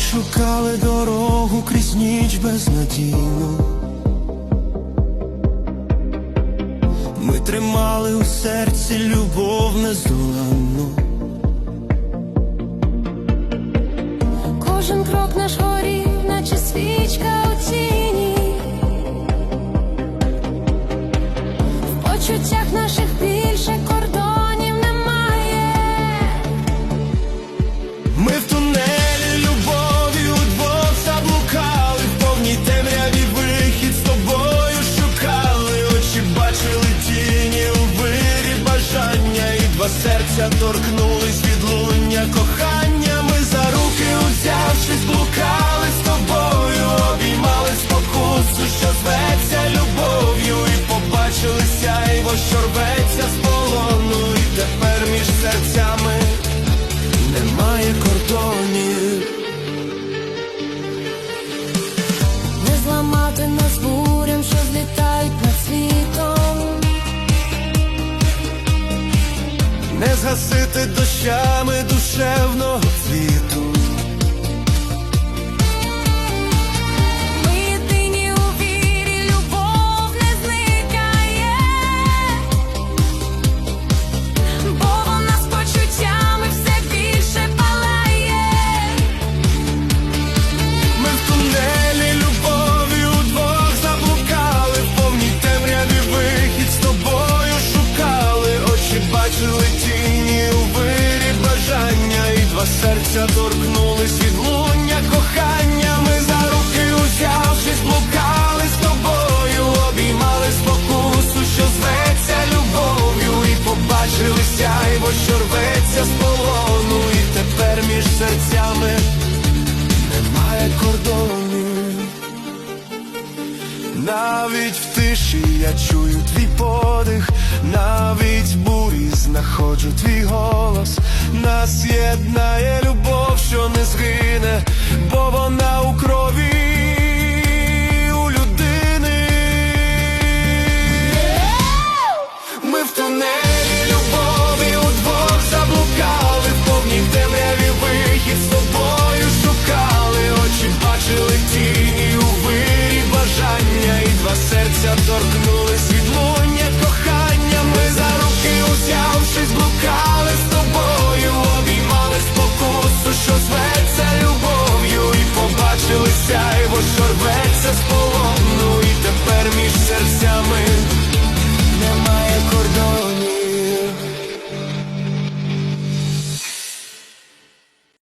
шукали дорогу крізь ніч безнадійну. Ми тримали у серці любов нездоланну. Кожен крок наш горів, наче свічка у тіні. В почуттях наших більше кордонів немає. Ми в два серця торкнулись від луння кохання. Ми за руки узявшись, блукали з тобою, обіймали спокусу, що зветься любов'ю, і побачили сяйво, що згасити дощами душевного серця торкнулись від луння кохання. Ми за руки узявшись, блукали з тобою, обіймали спокусу, що зветься любов'ю, і побачили сяйво, що рветься з полону, і тепер між серцями немає кордонів. Навіть в тиші я чую твій подих, навіть в бурі знаходжу твій голос. Нас єднає любов,